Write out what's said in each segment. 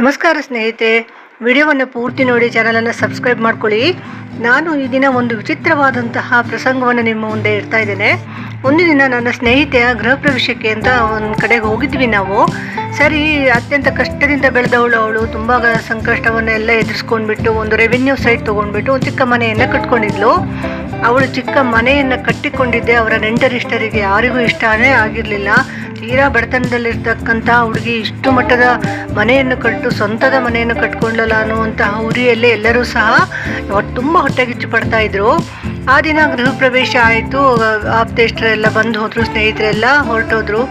ನಮಸ್ಕಾರ ಸ್ನೇಹಿತೆ ವಿಡಿಯೋವನ್ನು ಪೂರ್ತಿ ನೋಡಿ, ಚಾನಲನ್ನು ಸಬ್ಸ್ಕ್ರೈಬ್ ಮಾಡ್ಕೊಳ್ಳಿ. ನಾನು ಈ ದಿನ ಒಂದು ವಿಚಿತ್ರವಾದಂತಹ ಪ್ರಸಂಗವನ್ನು ನಿಮ್ಮ ಮುಂದೆ ಇಡ್ತಾ ಇದ್ದೇನೆ. ಒಂದು ದಿನ ನನ್ನ ಸ್ನೇಹಿತೆಯ ಗೃಹ ಪ್ರವೇಶಕ್ಕೆ ಅಂತ ಒಂದು ಕಡೆಗೆ ಹೋಗಿದ್ವಿ ನಾವು. ಸರಿ, ಅತ್ಯಂತ ಕಷ್ಟದಿಂದ ಬೆಳೆದವಳು ಅವಳು. ತುಂಬ ಸಂಕಷ್ಟವನ್ನು ಎಲ್ಲ ಎದುರಿಸ್ಕೊಂಡ್ಬಿಟ್ಟು, ಒಂದು ರೆವಿನ್ಯೂ ಸೈಟ್ ತೊಗೊಂಡ್ಬಿಟ್ಟು, ಒಂದು ಚಿಕ್ಕ ಮನೆಯನ್ನು ಕಟ್ಕೊಂಡಿದ್ಲು. ಅವಳು ಚಿಕ್ಕ ಮನೆಯನ್ನು ಕಟ್ಟಿಕೊಂಡಿದ್ದೆ. ಅವರ ನೆಂಟರಿಷ್ಟರಿಗೆ ಯಾರಿಗೂ ಇಷ್ಟನೇ ಆಗಿರಲಿಲ್ಲ. ತೀರಾ ಬಡತನದಲ್ಲಿರ್ತಕ್ಕಂಥ ಹುಡುಗಿ ಇಷ್ಟು ಮಟ್ಟದ ಮನೆಯನ್ನು ಕಟ್ಟು ಸ್ವಂತದ ಮನೆಯನ್ನು ಕಟ್ಕೊಂಡಲ್ಲ ಅನ್ನುವಂತಹ ಉರಿಯಲ್ಲಿ ಎಲ್ಲರೂ ಸಹ ತುಂಬ ಹೊಟ್ಟೆಗಿಚ್ಚು ಪಡ್ತಾ ಇದ್ರು. ಆ ದಿನ ಗೃಹ ಪ್ರವೇಶ ಆಯಿತು ಆಪ್ತೇಷ್ಟರೆಲ್ಲ ಬಂದು ಹೋದ್ರು, ಸ್ನೇಹಿತರೆಲ್ಲ ಹೊರಟೋದ್ರು.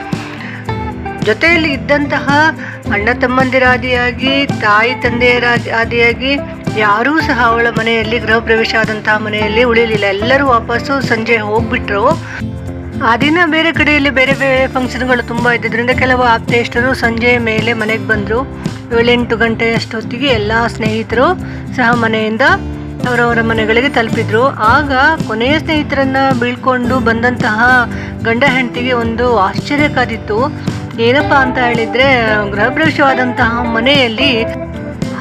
ಜೊತೆಯಲ್ಲಿ ಇದ್ದಂತಹ ಅಣ್ಣ ತಮ್ಮಂದಿರಾದಿಯಾಗಿ ತಾಯಿ ತಂದೆಯರ ಆದಿಯಾಗಿ ಯಾರೂ ಸಹ ಅವಳ ಮನೆಯಲ್ಲಿ ಗೃಹ ಪ್ರವೇಶ ಆದಂತಹ ಮನೆಯಲ್ಲಿ ಉಳಿಲಿಲ್ಲ. ಎಲ್ಲರೂ ವಾಪಸ್ಸು ಸಂಜೆ ಹೋಗ್ಬಿಟ್ರು. ಆ ದಿನ ಬೇರೆ ಕಡೆಯಲ್ಲಿ ಬೇರೆ ಬೇರೆ ಫಂಕ್ಷನ್ಗಳು ತುಂಬ ಇದ್ದಿದ್ದರಿಂದ ಕೆಲವು ಆಪ್ತೇಷ್ಟರು ಸಂಜೆ ಮೇಲೆ ಮನೆಗೆ ಬಂದರು. ಏಳೆಂಟು ಗಂಟೆ ಅಷ್ಟೊತ್ತಿಗೆ ಎಲ್ಲ ಸ್ನೇಹಿತರು ಸಹ ಮನೆಯಿಂದ ಅವರವರ ಮನೆಗಳಿಗೆ ತಲುಪಿದ್ರು. ಆಗ ಕೊನೆಯ ಸ್ನೇಹಿತರನ್ನು ಬೀಳ್ಕೊಂಡು ಬಂದಂತಹ ಗಂಡ ಹೆಂಡತಿಗೆ ಒಂದು ಆಶ್ಚರ್ಯ ಕಾದಿತ್ತು. ಏನಪ್ಪ ಅಂತ ಹೇಳಿದರೆ ಗೃಹಪ್ರವೇಶವಾದಂತಹ ಮನೆಯಲ್ಲಿ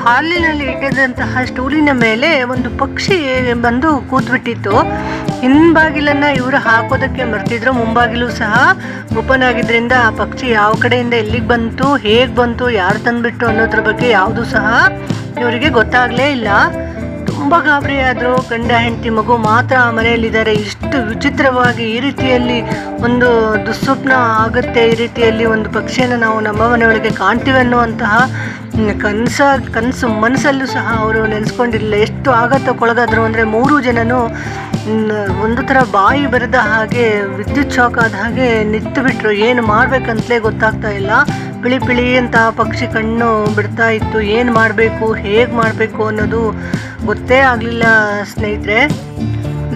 ಹಾಲಿನಲ್ಲಿ ಇಟ್ಟಿದ್ದಂತಹ ಸ್ಟೂಲಿನ ಮೇಲೆ ಒಂದು ಪಕ್ಷಿ ಬಂದು ಕೂತ್ಬಿಟ್ಟಿತ್ತು. ಹಿಂಬಾಗಿಲನ್ನ ಇವರು ಹಾಕೋದಕ್ಕೆ ಮರ್ತಿದ್ರು. ಮುಂಬಾಗಿಲು ಸಹ ಓಪನ್ ಆಗಿದ್ರಿಂದ ಆ ಪಕ್ಷಿ ಯಾವ ಕಡೆಯಿಂದ ಎಲ್ಲಿಗೆ ಬಂತು, ಹೇಗೆ ಬಂತು, ಯಾರು ತಂದ್ಬಿಟ್ಟು ಅನ್ನೋದ್ರ ಬಗ್ಗೆ ಯಾವುದೂ ಸಹ ಇವರಿಗೆ ಗೊತ್ತಾಗಲೇ ಇಲ್ಲ. ತುಂಬ ಗಾಬರಿ ಆದರು ಗಂಡ, ಹೆಂಡತಿ, ಮಗು ಮಾತ್ರ ಆ ಮನೆಯಲ್ಲಿದ್ದಾರೆ. ಇಷ್ಟು ವಿಚಿತ್ರವಾಗಿ ಈ ರೀತಿಯಲ್ಲಿ ಒಂದು ದುಸ್ವಪ್ನ ಆಗುತ್ತೆ, ಈ ರೀತಿಯಲ್ಲಿ ಒಂದು ಪಕ್ಷಿಯನ್ನು ನಾವು ನಮ್ಮ ಮನೆಯೊಳಗೆ ಕಾಣ್ತೀವಿ ಅನ್ನುವಂತಹ ಕನಸ, ಕನಸು ಮನಸ್ಸಲ್ಲೂ ಸಹ ಅವರು ನೆನೆಸ್ಕೊಂಡಿರಲಿಲ್ಲ. ಎಷ್ಟು ಆಘಾತಕ್ಕೊಳಗಾದ್ರು ಅಂದರೆ ಮೂರು ಜನನು ಒಂದು ಥರ ಬಾಯಿ ಬರೆದ ಹಾಗೆ ವಿದ್ಯುತ್ ಶಾಕ್ ಆದ ಹಾಗೆ ನಿಂತು ಬಿಟ್ಟರು ಏನು ಮಾಡಬೇಕಂತಲೇ ಗೊತ್ತಾಗ್ತಾ ಇಲ್ಲ. ಪಿಳಿ ಪಿಳಿ ಅಂತ ಪಕ್ಷಿ ಕಣ್ಣು ಬಿಡ್ತಾ ಇತ್ತು. ಏನು ಮಾಡಬೇಕು, ಹೇಗೆ ಮಾಡಬೇಕು ಅನ್ನೋದು ಗೊತ್ತೇ ಆಗಲಿಲ್ಲ ಸ್ನೇಹಿತರೆ.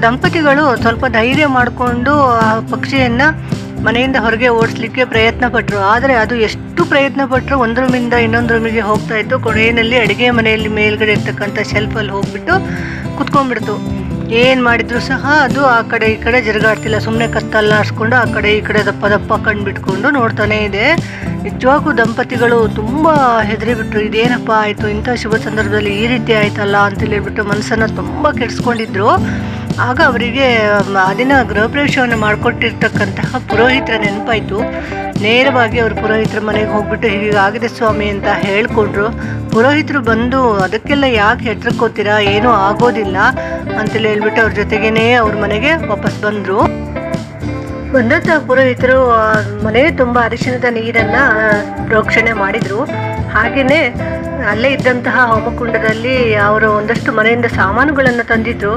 ದಂಪತಿಗಳು ಸ್ವಲ್ಪ ಧೈರ್ಯ ಮಾಡಿಕೊಂಡು ಆ ಪಕ್ಷಿಯನ್ನು ಮನೆಯಿಂದ ಹೊರಗೆ ಓಡಿಸ್ಲಿಕ್ಕೆ ಪ್ರಯತ್ನ ಪಟ್ಟರು ಆದರೆ ಅದು ಎಷ್ಟು ಪ್ರಯತ್ನ ಪಟ್ಟರು ಒಂದು ರೂಮಿಂದ ಇನ್ನೊಂದು ರೂಮಿಗೆ ಹೋಗ್ತಾ ಇತ್ತು. ಕೊನೆಯಲ್ಲಿ ಅಡುಗೆ ಮನೆಯಲ್ಲಿ ಮೇಲ್ಗಡೆ ಇರ್ತಕ್ಕಂಥ ಶೆಲ್ಫಲ್ಲಿ ಹೋಗ್ಬಿಟ್ಟು ಕುತ್ಕೊಂಡ್ಬಿಡ್ತು. ಏನು ಮಾಡಿದ್ರು ಸಹ ಅದು ಆ ಕಡೆ ಈ ಕಡೆ ಜರುಗಾಡ್ತಿಲ್ಲ. ಸುಮ್ಮನೆ ಕತ್ತಲ್ಲಾಡಿಸ್ಕೊಂಡು ಆ ಕಡೆ ಈ ಕಡೆ ದಪ್ಪ ದಪ್ಪ ನೋಡ್ತಾನೇ ನೋಡ್ತಾನೆ ಇದೆ. ನಿಜವಾಗೂ ದಂಪತಿಗಳು ತುಂಬ ಹೆದರಿಬಿಟ್ರು ಇದೇನಪ್ಪ ಆಯಿತು, ಇಂಥ ಶುಭ ಸಂದರ್ಭದಲ್ಲಿ ಈ ರೀತಿ ಆಯ್ತಲ್ಲ ಅಂತ ಹೇಳ್ಬಿಟ್ಟು ಮನಸ್ಸನ್ನು ತುಂಬ ಕೆಡಿಸ್ಕೊಂಡಿದ್ರು. ಆಗ ಅವರಿಗೆ ಆ ದಿನ ಗೃಹ ಪ್ರವೇಶವನ್ನು ಮಾಡಿಕೊಟ್ಟಿರ್ತಕ್ಕಂತಹ ಪುರೋಹಿತರ ನೆನಪಾಯಿತು. ನೇರವಾಗಿ ಅವರು ಪುರೋಹಿತರ ಮನೆಗೆ ಹೋಗ್ಬಿಟ್ಟು ಹೀಗಾಗಿದೆ ಸ್ವಾಮಿ ಅಂತ ಹೇಳಿಕೊಟ್ರು. ಪುರೋಹಿತರು ಬಂದು, ಅದಕ್ಕೆಲ್ಲ ಯಾಕೆ ಹೆದರ್ಕೋತೀರಾ? ಏನೂ ಆಗೋದಿಲ್ಲ ಅಂತೇಳಿ ಹೇಳ್ಬಿಟ್ಟು ಅವ್ರ ಜೊತೆಗೇನೆ ಅವ್ರ ಮನೆಗೆ ವಾಪಸ್ ಬಂದರು. ಬಂದಂತಹ ಪುರೋಹಿತರು ಮನೆ ತುಂಬ ಅರಿಶಿಣದ ನೀರನ್ನ ಪ್ರೋಕ್ಷಣೆ ಮಾಡಿದ್ರು. ಹಾಗೇನೆ ಅಲ್ಲೇ ಇದ್ದಂತಹ ಹೋಮಕುಂಡದಲ್ಲಿ ಅವರು ಒಂದಷ್ಟು ಮನೆಯಿಂದ ಸಾಮಾನುಗಳನ್ನು ತಂದಿದ್ರು.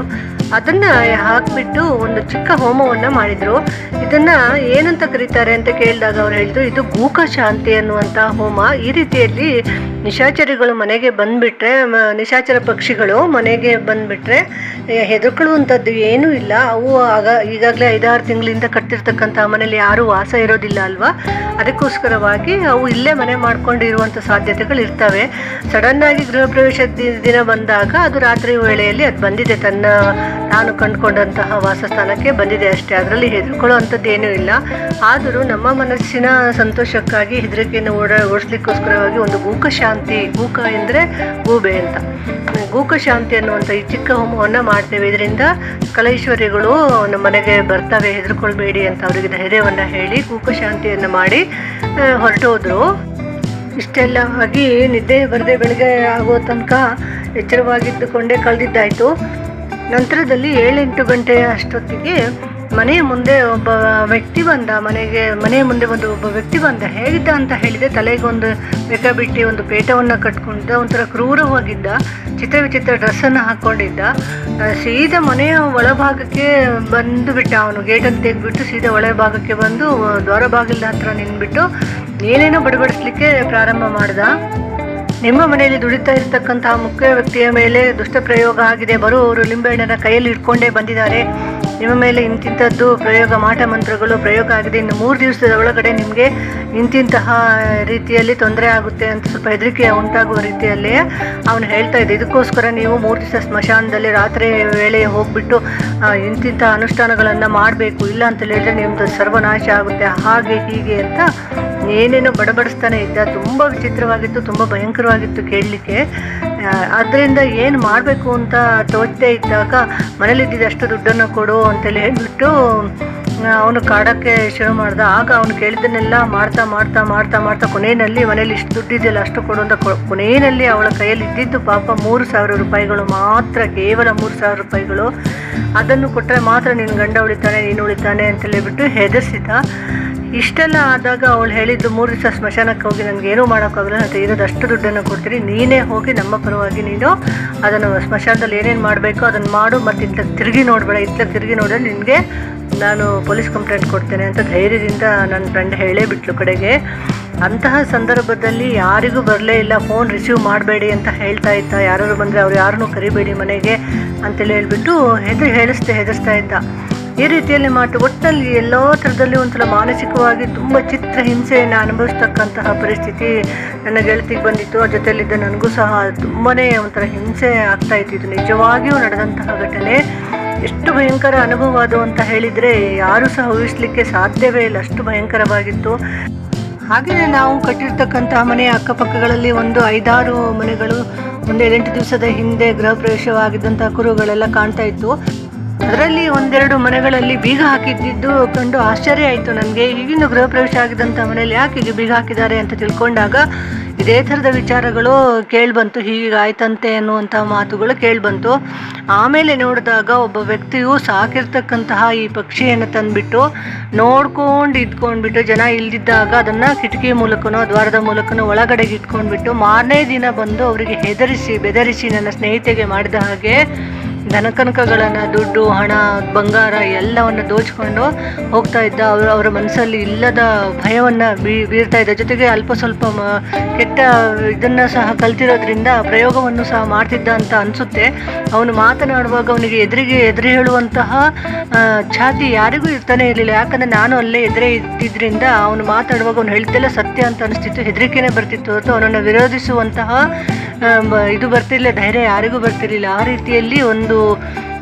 ಅದನ್ನ ಹಾಕ್ಬಿಟ್ಟು ಒಂದು ಚಿಕ್ಕ ಹೋಮವನ್ನ ಮಾಡಿದ್ರು. ಇದನ್ನ ಏನಂತ ಕರೀತಾರೆ ಅಂತ ಕೇಳಿದಾಗ ಅವ್ರು ಹೇಳಿದ್ರು, ಇದು ಗೂಕ ಶಾಂತಿ ಅನ್ನುವಂತ ಹೋಮ. ಈ ರೀತಿಯಲ್ಲಿ ನಿಶಾಚರಿಗಳು ಮನೆಗೆ ಬಂದ್ಬಿಟ್ರೆ ನಿಶಾಚರ ಪಕ್ಷಿಗಳು ಮನೆಗೆ ಬಂದ್ಬಿಟ್ರೆ ಹೆದರ್ಕೊಳ್ಳುವಂಥದ್ದು ಏನೂ ಇಲ್ಲ. ಅವು ಆಗ, ಈಗಾಗಲೇ ಐದಾರು ತಿಂಗಳಿಂದ ಕಟ್ಟಿರ್ತಕ್ಕಂಥ ಮನೇಲಿ ಯಾರೂ ವಾಸ ಇರೋದಿಲ್ಲ ಅಲ್ವಾ? ಅದಕ್ಕೋಸ್ಕರವಾಗಿ ಅವು ಇಲ್ಲೇ ಮನೆ ಮಾಡ್ಕೊಂಡಿರುವಂಥ ಸಾಧ್ಯತೆಗಳು ಇರ್ತವೆ ಸಡನ್ ಆಗಿ ಗೃಹ ಪ್ರವೇಶ ದಿನ ಬಂದಾಗ ಅದು ರಾತ್ರಿ ವೇಳೆಯಲ್ಲಿ ಅದು ಬಂದಿದೆ. ತನ್ನ ನಾನು ಕಂಡುಕೊಂಡಂತಹ ವಾಸಸ್ಥಾನಕ್ಕೆ ಬಂದಿದೆ ಅಷ್ಟೇ. ಅದರಲ್ಲಿ ಹೆದರ್ಕೊಳ್ಳೋ ಅಂಥದ್ದು ಏನೂ ಇಲ್ಲ. ಆದರೂ ನಮ್ಮ ಮನಸ್ಸಿನ ಸಂತೋಷಕ್ಕಾಗಿ ಹೆದರಿಕೆಯನ್ನು ಓಡ, ಓಡಿಸ್ಲಿಕ್ಕೋಸ್ಕರವಾಗಿ ಒಂದು ಗೂಕ ಶಾಂತಿ ಗೂಕ ಎಂದರೆ ಗೂಬೆ ಅಂತ. ಗೂಕ ಶಾಂತಿ ಅನ್ನುವಂಥ ಈ ಚಿಕ್ಕ ಹೋಮವನ್ನು ಮಾಡ್ತೇವೆ. ಇದರಿಂದ ಕಲೈಶ್ವರ್ಯಗಳು ನಮ್ಮ ಮನೆಗೆ ಬರ್ತವೆ. ಹೆದರ್ಕೊಳ್ಬೇಡಿ ಅಂತ ಅವರಿಗೆ ಧೈರ್ಯವನ್ನು ಹೇಳಿ ಗೂಕ ಶಾಂತಿಯನ್ನು ಮಾಡಿ ಹೊರಟೋದ್ರು. ಇಷ್ಟೆಲ್ಲ ಆಗಿ ನಿದ್ದೆ ಬರದೆ ಬೆಳಗ್ಗೆ ಆಗೋ ತನಕ ಎಚ್ಚರವಾಗಿದ್ದುಕೊಂಡೇ ಕಳೆದಿದ್ದಾಯಿತು. ನಂತರದಲ್ಲಿ ಏಳೆಂಟು ಗಂಟೆ ಅಷ್ಟೊತ್ತಿಗೆ ಮನೆಯ ಮುಂದೆ ಒಬ್ಬ ವ್ಯಕ್ತಿ ಬಂದ, ಮನೆಗೆ ಮನೆಯ ಮುಂದೆ ಒಂದು ಒಬ್ಬ ವ್ಯಕ್ತಿ ಬಂದ. ಹೇಗಿದ್ದ ಅಂತ ಹೇಳಿದೆ ತಲೆಗೆ ಒಂದು ಬೆಕ್ಕ ಬಿಟ್ಟು ಒಂದು ಪೇಟವನ್ನು ಕಟ್ಕೊಂಡಿದ್ದ ಒಂಥರ ಕ್ರೂರವಾಗಿದ್ದ, ಚಿತ್ರ ವಿಚಿತ್ರ ಡ್ರೆಸ್ಸನ್ನು ಹಾಕ್ಕೊಂಡಿದ್ದ ಸೀದ ಮನೆಯ ಒಳಭಾಗಕ್ಕೆ ಬಂದು ಬಿಟ್ಟ ಅವನು. ಗೇಟನ್ನು ತೆಗೆದ್ಬಿಟ್ಟು ಸೀದಾ ಒಳಭಾಗಕ್ಕೆ ಬಂದು ದ್ವಾರ ಬಾಗಿಲ ಹತ್ರ ನಿಂತ್ಬಿಟ್ಟು ಏನೇನೋ ಬಡಬಡಿಸ್ಲಿಕ್ಕೆ ಪ್ರಾರಂಭ ಮಾಡ್ದ. ನಿಮ್ಮ ಮನೆಯಲ್ಲಿ ದುಡಿತಾ ಇರತಕ್ಕಂತಹ ಮುಖ್ಯ ವ್ಯಕ್ತಿಯ ಮೇಲೆ ದುಷ್ಟ ಪ್ರಯೋಗ ಆಗಿದೆ. ಬರುವವರು ಲಿಂಬೆಹಣ್ಣನ ಕೈಯಲ್ಲಿ ಇಟ್ಕೊಂಡೇ ಬಂದಿದ್ದಾರೆ. ನಿಮ್ಮ ಮೇಲೆ ಇಂತಿಂಥದ್ದು ಪ್ರಯೋಗ, ಮಾಟ ಮಂತ್ರಗಳು ಪ್ರಯೋಗ ಆಗಿದೆ. ಇನ್ನು ಮೂರು ದಿವಸದ ಒಳಗಡೆ ನಿಮಗೆ ಇಂತಿಂತಹ ರೀತಿಯಲ್ಲಿ ತೊಂದರೆ ಆಗುತ್ತೆ ಅಂತ ಸ್ವಲ್ಪ ಹೆದರಿಕೆ ಉಂಟಾಗುವ ರೀತಿಯಲ್ಲಿ ಅವನು ಹೇಳ್ತಾ ಇದ್ದೆ. ಇದಕ್ಕೋಸ್ಕರ ನೀವು ಮೂರು ದಿವಸ ಸ್ಮಶಾನದಲ್ಲಿ ರಾತ್ರಿ ವೇಳೆ ಹೋಗ್ಬಿಟ್ಟು ಇಂತಿಂಥ ಅನುಷ್ಠಾನಗಳನ್ನು ಮಾಡಬೇಕು. ಇಲ್ಲ ಅಂತ ಹೇಳಿದ್ರೆ ನಿಮ್ಮದು ಸರ್ವನಾಶ ಆಗುತ್ತೆ. ಹಾಗೆ ಹೀಗೆ ಅಂತ ಏನೇನೋ ಬಡಬಡಿಸ್ತಾನೆ ಇದ್ದ, ತುಂಬ ವಿಚಿತ್ರವಾಗಿತ್ತು, ತುಂಬ ಭಯಂಕರವಾಗಿತ್ತು ಕೇಳಲಿಕ್ಕೆ. ಅದರಿಂದ ಏನು ಮಾಡಬೇಕು ಅಂತ ತೋಚದೇ ಇದ್ದಾಗ ಮನೇಲಿದ್ದಿದ್ದು ಅಷ್ಟು ದುಡ್ಡನ್ನು ಕೊಡು ಅಂತೇಳಿ ಹೇಳಿಬಿಟ್ಟು ಅವನು ಕಾಡೋಕ್ಕೆ ಶುರು ಮಾಡ್ದ. ಆಗ ಅವನು ಕೇಳಿದ್ದನ್ನೆಲ್ಲ ಮಾಡ್ತಾ ಮಾಡ್ತಾ ಮಾಡ್ತಾ ಮಾಡ್ತಾ ಕೊನೆಯಲ್ಲಿ ಮನೇಲಿ ಇಷ್ಟು ದುಡ್ಡಿದೆಯಲ್ಲ ಅಷ್ಟು ಕೊಡು ಅಂತ ಕೊನೆಯಲ್ಲಿ ಅವಳ ಕೈಯಲ್ಲಿ ಇದ್ದಿದ್ದು ಪಾಪ ಮೂರು ಸಾವಿರ ರೂಪಾಯಿಗಳು ಮಾತ್ರ, ಕೇವಲ ಮೂರು ಸಾವಿರ ರೂಪಾಯಿಗಳು. ಅದನ್ನು ಕೊಟ್ಟರೆ ಮಾತ್ರ ನಿನ್ನ ಗಂಡ ಉಳಿತಾನೆ, ನೀನು ಉಳಿತಾನೆ ಅಂತ ಹೇಳ್ಬಿಟ್ಟು ಹೆದರ್ಸಿದ ಇಷ್ಟೆಲ್ಲ ಆದಾಗ ಅವಳು ಹೇಳಿದ್ದು ಮೂರು ದಿವಸ ಸ್ಮಶಾನಕ್ಕೆ ಹೋಗಿ ನನಗೆ ಏನೂ ಮಾಡೋಕ್ಕಾಗಲ್ಲ, ನಾನು ತೆಗೆದಷ್ಟು ದುಡ್ಡನ್ನು ಕೊಡ್ತೀನಿ, ನೀನೇ ಹೋಗಿ ನಮ್ಮ ಪರವಾಗಿ ನೀನು ಅದನ್ನು ಸ್ಮಶಾನದಲ್ಲಿ ಏನೇನು ಮಾಡಬೇಕು ಅದನ್ನು ಮಾಡು, ಮತ್ತು ಇತ್ತ ತಿರುಗಿ ನೋಡಬೇಡ, ಇತ್ತ ತಿರುಗಿ ನೋಡಿದ್ರೆ ನಿನಗೆ ನಾನು ಪೊಲೀಸ್ ಕಂಪ್ಲೇಂಟ್ ಕೊಡ್ತೇನೆ ಅಂತ ಧೈರ್ಯದಿಂದ ನನ್ನ ಫ್ರೆಂಡ್ ಹೇಳೇ ಬಿಟ್ಲು ಕಡೆಗೆ. ಅಂತಹ ಸಂದರ್ಭದಲ್ಲಿ ಯಾರಿಗೂ ಬರಲೇ ಇಲ್ಲ ಫೋನ್ ರಿಸೀವ್ ಮಾಡಬೇಡಿ ಅಂತ ಹೇಳ್ತಾ ಇದ್ದ. ಯಾರಾದ್ರು ಬಂದರೆ ಅವ್ರು ಯಾರನ್ನೂ ಕರಿಬೇಡಿ ಮನೆಗೆ ಅಂತೇಳಿ ಹೇಳ್ಬಿಟ್ಟು ಹೆದರಿ ಹೇಳಿಸ್ತಾ ಹೆದರ್ಸ್ತಾ ಇದ್ದ. ಈ ರೀತಿಯಲ್ಲಿ ಮಾತು ಒಟ್ಟಿನಲ್ಲಿ ಎಲ್ಲ ಥರದಲ್ಲಿ ಒಂಥರ ಮಾನಸಿಕವಾಗಿ ತುಂಬ ಚಿತ್ರ ಹಿಂಸೆಯನ್ನು ಅನುಭವಿಸ್ತಕ್ಕಂತಹ ಪರಿಸ್ಥಿತಿ ನನ್ನ ಗೆಳತಿಗೆ ಬಂದಿತ್ತು. ಆ ಜೊತೆಯಲ್ಲಿದ್ದ ನನಗೂ ಸಹ ತುಂಬಾ ಒಂಥರ ಹಿಂಸೆ ಆಗ್ತಾ ಇತ್ತು ನಿಜವಾಗಿಯೂ ನಡೆದಂತಹ ಘಟನೆ. ಎಷ್ಟು ಭಯಂಕರ ಅನುಭವ ಅದು ಅಂತ ಹೇಳಿದರೆ ಯಾರೂ ಸಹ ಊಹಿಸಲಿಕ್ಕೆ ಸಾಧ್ಯವೇ ಇಲ್ಲ. ಅಷ್ಟು ಭಯಂಕರವಾಗಿತ್ತು. ಹಾಗೆಯೇ ನಾವು ಕಟ್ಟಿರ್ತಕ್ಕಂತಹ ಮನೆಯ ಅಕ್ಕಪಕ್ಕಗಳಲ್ಲಿ ಒಂದು ಐದಾರು ಮನೆಗಳು, ಒಂದು ಏಳೆಂಟು ದಿವಸದ ಹಿಂದೆ ಗೃಹ ಪ್ರವೇಶವಾಗಿದ್ದಂತಹ ಕುರುಗಳೆಲ್ಲ ಕಾಣ್ತಾ ಇತ್ತು. ಅದರಲ್ಲಿ ಒಂದೆರಡು ಮನೆಗಳಲ್ಲಿ ಬೀಗ ಹಾಕಿದ್ದಿದ್ದು ಕಂಡು ಆಶ್ಚರ್ಯ ಆಯಿತು ನನಗೆ. ಈಗಿನ ಗೃಹ ಪ್ರವೇಶ ಆಗಿದ್ದಂಥ ಮನೆಯಲ್ಲಿ ಯಾಕೆ ಬೀಗ ಹಾಕಿದ್ದಾರೆ ಅಂತ ತಿಳ್ಕೊಂಡಾಗ ಇದೇ ಥರದ ವಿಚಾರಗಳು ಕೇಳಿಬಂತು ಹೀಗಾಯ್ತಂತೆ ಅನ್ನುವಂಥ ಮಾತುಗಳು ಕೇಳಿಬಂತು. ಆಮೇಲೆ ನೋಡಿದಾಗ ಒಬ್ಬ ವ್ಯಕ್ತಿಯು ಸಾಕಿರ್ತಕ್ಕಂತಹ ಈ ಪಕ್ಷಿಯನ್ನು ತಂದುಬಿಟ್ಟು ನೋಡ್ಕೊಂಡು ಇದ್ಕೊಂಡ್ಬಿಟ್ಟು, ಜನ ಇಲ್ದಿದ್ದಾಗ ಅದನ್ನು ಕಿಟಕಿ ಮೂಲಕನೋ, ದ್ವಾರದ ಮೂಲಕನೋ ಒಳಗಡೆಗೆ ಇಟ್ಕೊಂಡ್ಬಿಟ್ಟು ಮಾರನೇ ದಿನ ಬಂದು ಅವರಿಗೆ ಹೆದರಿಸಿ, ಬೆದರಿಸಿ ನನ್ನ ಸ್ನೇಹಿತೆಗೆ ಮಾಡಿದ ಹಾಗೆ ಧನಕನಕಗಳನ್ನು, ದುಡ್ಡು, ಹಣ, ಬಂಗಾರ ಎಲ್ಲವನ್ನು ದೋಚಿಕೊಂಡು ಹೋಗ್ತಾ ಇದ್ದ ಅವರು, ಅವರ ಮನಸ್ಸಲ್ಲಿ ಇಲ್ಲದ ಭಯವನ್ನು ಬೀ, ಬೀರ್ತಾ ಇದ್ದ. ಜೊತೆಗೆ ಅಲ್ಪ ಸ್ವಲ್ಪ ಕೆಟ್ಟ ಇದನ್ನು ಸಹ ಕಲ್ತಿರೋದ್ರಿಂದ ಪ್ರಯೋಗವನ್ನು ಸಹ ಮಾಡ್ತಿದ್ದ ಅಂತ ಅನಿಸುತ್ತೆ. ಅವನು ಮಾತನಾಡುವಾಗ ಅವನಿಗೆ ಎದುರಿಗೆ ಎದುರು ಹೇಳುವಂತಹ ಛಾತಿ ಯಾರಿಗೂ ಇರ್ತಾನೆ ಇರಲಿಲ್ಲ. ಯಾಕಂದರೆ ನಾನು ಅಲ್ಲೇ ಎದುರೇ ಇದ್ದಿದ್ದರಿಂದ ಅವನು ಮಾತಾಡುವಾಗ ಅವನು ಹೇಳ್ತಿಲ್ಲ, ಸತ್ಯ ಅಂತ ಅನಿಸ್ತಿತ್ತು. ಹೆದರಿಕೆನೇ ಬರ್ತಿತ್ತು ಹೊರತು ಅವನನ್ನು ವಿರೋಧಿಸುವಂತಹ ಇದು ಬರ್ತಿರ್ಲಿಲ್ಲ, ಧೈರ್ಯ ಯಾರಿಗೂ ಬರ್ತಿರಲಿಲ್ಲ. ಆ ರೀತಿಯಲ್ಲಿ ಒಂದು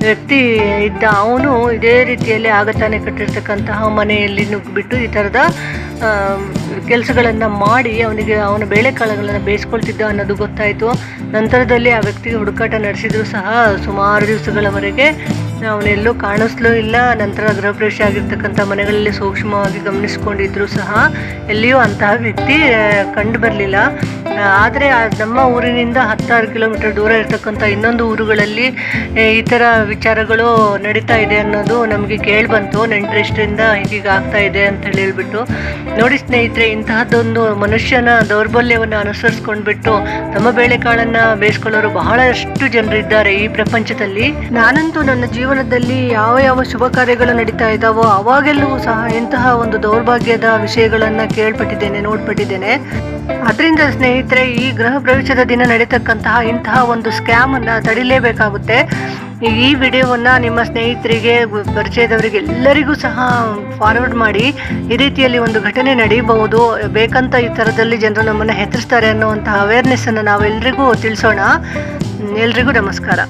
ವ್ಯಕ್ತಿ ಇದ್ದ ಅವನು ಇದೇ ರೀತಿಯಲ್ಲಿ ಆಗತಾನೆ ಕಟ್ಟಿರ್ತಕ್ಕಂತಹ ಮನೆಯಲ್ಲಿ ನುಗ್ಗಿಬಿಟ್ಟು ಈ ಥರದ ಕೆಲಸಗಳನ್ನು ಮಾಡಿ ಅವನಿಗೆ ಅವನ ಬೇಳೆಕಾಳುಗಳನ್ನು ಬೇಯಿಸ್ಕೊಳ್ತಿದ್ದ ಅನ್ನೋದು ಗೊತ್ತಾಯಿತು. ನಂತರದಲ್ಲಿ ಆ ವ್ಯಕ್ತಿಗೆ ಹುಡುಕಾಟ ನಡೆಸಿದರೂ ಸಹ ಸುಮಾರು ದಿವಸಗಳವರೆಗೆ. ಅವನೆಲ್ಲೂ ಕಾಣಿಸ್ಲೂ ಇಲ್ಲ. ನಂತರ ಗೃಹ ಪ್ರವೇಶ ಆಗಿರ್ತಕ್ಕಂಥ ಮನೆಗಳಲ್ಲಿ ಸೂಕ್ಷ್ಮವಾಗಿ ಗಮನಿಸ್ಕೊಂಡಿದ್ರು ಸಹ ಎಲ್ಲಿಯೂ ಅಂತಹ ವ್ಯಕ್ತಿ ಕಂಡು ಬರಲಿಲ್ಲ. ಆದರೆ ನಮ್ಮ ಊರಿನಿಂದ ಹತ್ತಾರು ಕಿಲೋಮೀಟರ್ ದೂರ ಇರತಕ್ಕಂಥ ಇನ್ನೊಂದು ಊರುಗಳಲ್ಲಿ ಈ ಥರ ವಿಚಾರಗಳು ನಡೀತಾ ಇದೆ ಅನ್ನೋದು ನಮಗೆ ಕೇಳಿಬಂತು ನೆಂಟರಿಷ್ಟರಿಂದ ಹೀಗೀಗ ಆಗ್ತಾ ಇದೆ ಅಂತ ಹೇಳಿ ಹೇಳ್ಬಿಟ್ಟು. ನೋಡಿ ಸ್ನೇಹಿತರೆ, ಇಂತಹದ್ದೊಂದು ಮನುಷ್ಯನ ದೌರ್ಬಲ್ಯವನ್ನು ಅನುಸರಿಸ್ಕೊಂಡ್ಬಿಟ್ಟು ತಮ್ಮ ಬೇಳೆಕಾಳನ್ನು ಬೇಯಿಸ್ಕೊಳ್ಳೋರು ಬಹಳಷ್ಟು ಜನರಿದ್ದಾರೆ ಈ ಪ್ರಪಂಚದಲ್ಲಿ. ನಾನಂತೂ ನನ್ನ ಜೀವನದಲ್ಲಿ ಯಾವ ಯಾವ ಶುಭ ಕಾರ್ಯಗಳು ನಡೀತಾ ಇದ್ದಾವೋ ಅವಾಗೆಲ್ಲವೂ ಸಹ ಇಂತಹ ಒಂದು ದೌರ್ಭಾಗ್ಯದ ವಿಷಯಗಳನ್ನ ಕೇಳ್ಪಟ್ಟಿದ್ದೇನೆ, ನೋಡ್ಪಟ್ಟಿದ್ದೇನೆ. ಅದರಿಂದ ಸ್ನೇಹಿತರೆ, ಈ ಗೃಹ ಪ್ರವೇಶದ ದಿನ ನಡೀತಕ್ಕಂತಹ ಇಂತಹ ಒಂದು ಸ್ಕ್ಯಾಮ್ ಅನ್ನ ತಡಿಲೇಬೇಕಾಗುತ್ತೆ. ಈ ವಿಡಿಯೋವನ್ನು ನಿಮ್ಮ ಸ್ನೇಹಿತರಿಗೆ, ಪರಿಚಯದವರಿಗೆ ಎಲ್ಲರಿಗೂ ಸಹ ಫಾರ್ವರ್ಡ್ ಮಾಡಿ ಈ ರೀತಿಯಲ್ಲಿ ಒಂದು ಘಟನೆ ನಡೀಬಹುದು. ಬೇಕಂತ ಈ ಥರದಲ್ಲಿ ಜನರು ನಮ್ಮನ್ನು ಹೆದರಿಸ್ತಾರೆ ಅನ್ನುವಂತಹ ಅವೇರ್ನೆಸ್ ಅನ್ನು ನಾವೆಲ್ಲರಿಗೂ ತಿಳಿಸೋಣ. ಎಲ್ರಿಗೂ ನಮಸ್ಕಾರ.